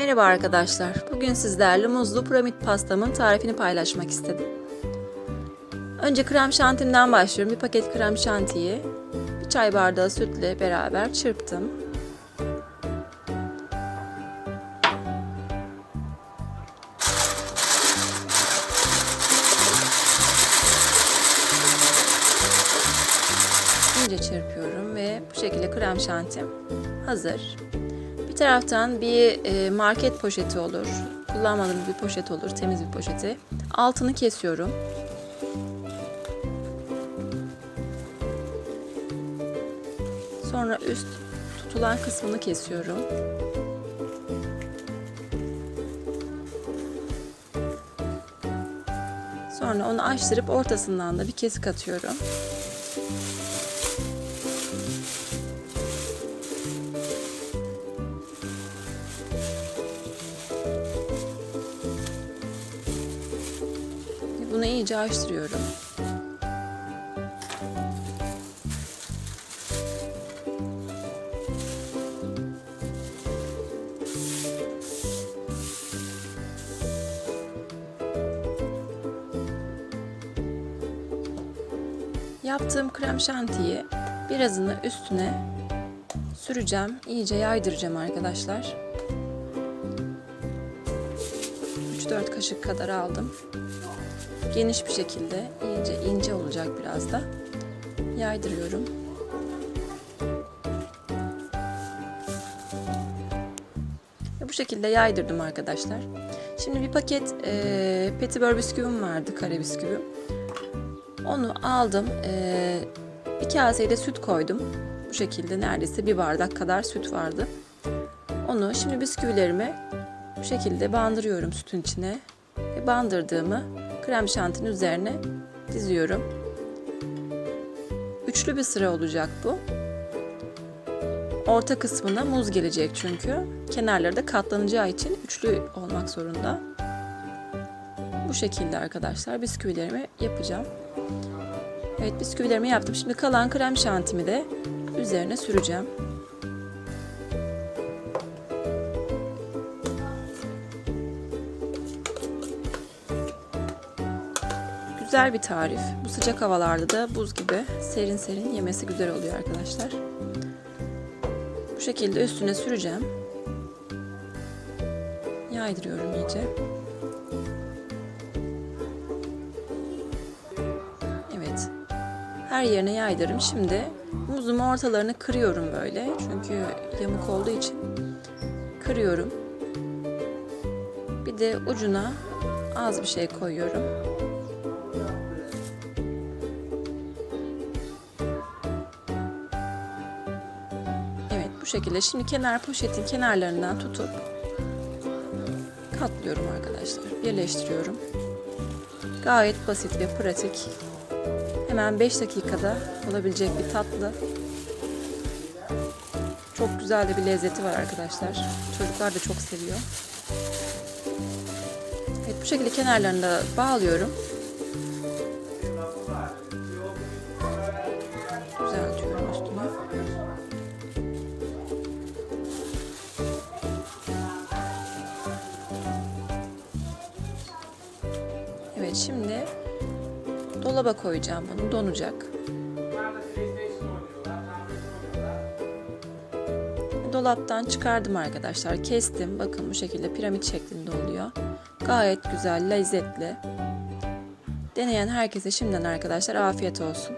Merhaba arkadaşlar. Bugün sizlerle muzlu piramit pastamın tarifini paylaşmak istedim. Önce krem şantimden başlıyorum. Bir paket krem şantiyi bir çay bardağı sütle beraber çırptım. İyice çırpıyorum ve bu şekilde krem şantim hazır. Taraftan bir e, market poşeti olur. Kullanmadığım bir poşet olur, temiz bir poşeti. Altını kesiyorum. Sonra üst tutulan kısmını kesiyorum. Sonra onu açtırıp ortasından da bir kesik atıyorum. Bunu iyice açtırıyorum. Yaptığım krem şantiyi birazını üstüne süreceğim. İyice yaydıracağım arkadaşlar. 3-4 kaşık kadar aldım. Geniş bir şekilde iyice ince olacak biraz da. Yaydırıyorum. Bu şekilde yaydırdım arkadaşlar. Şimdi bir paket e, petibör bisküvim vardı, kare bisküvim. Onu aldım. E, bir kaseye de süt koydum. Bu şekilde neredeyse bir bardak kadar süt vardı. Onu şimdi bisküvilerimi bu şekilde bandırıyorum sütün içine. Ve bandırdığımı krem şantinin üzerine diziyorum. Üçlü bir sıra olacak bu. Orta kısmına muz gelecek çünkü. Kenarları da katlanacağı için üçlü olmak zorunda. Bu şekilde arkadaşlar bisküvilerimi yapacağım. Evet bisküvilerimi yaptım. Şimdi kalan krem şantimi de üzerine süreceğim. Güzel bir tarif. Bu sıcak havalarda da buz gibi serin serin yemesi güzel oluyor arkadaşlar. Bu şekilde üstüne süreceğim. Yaydırıyorum iyice. Evet. Her yerine yaydırım. Şimdi muzumu ortalarını kırıyorum böyle. Çünkü yamuk olduğu için kırıyorum. Bir de ucuna az bir şey koyuyorum. Şekilde. Şimdi kenar poşetin kenarlarından tutup katlıyorum arkadaşlar. Birleştiriyorum. Gayet basit ve pratik. Hemen 5 dakikada olabilecek bir tatlı. Çok güzel de bir lezzeti var arkadaşlar. Çocuklar da çok seviyor. Evet bu şekilde kenarlarını da bağlıyorum. Evet şimdi dolaba koyacağım bunu donacak. Dolaptan çıkardım arkadaşlar. Kestim. Bakın bu şekilde piramit şeklinde oluyor. Gayet güzel, lezzetli. Deneyen herkese şimdiden arkadaşlar afiyet olsun.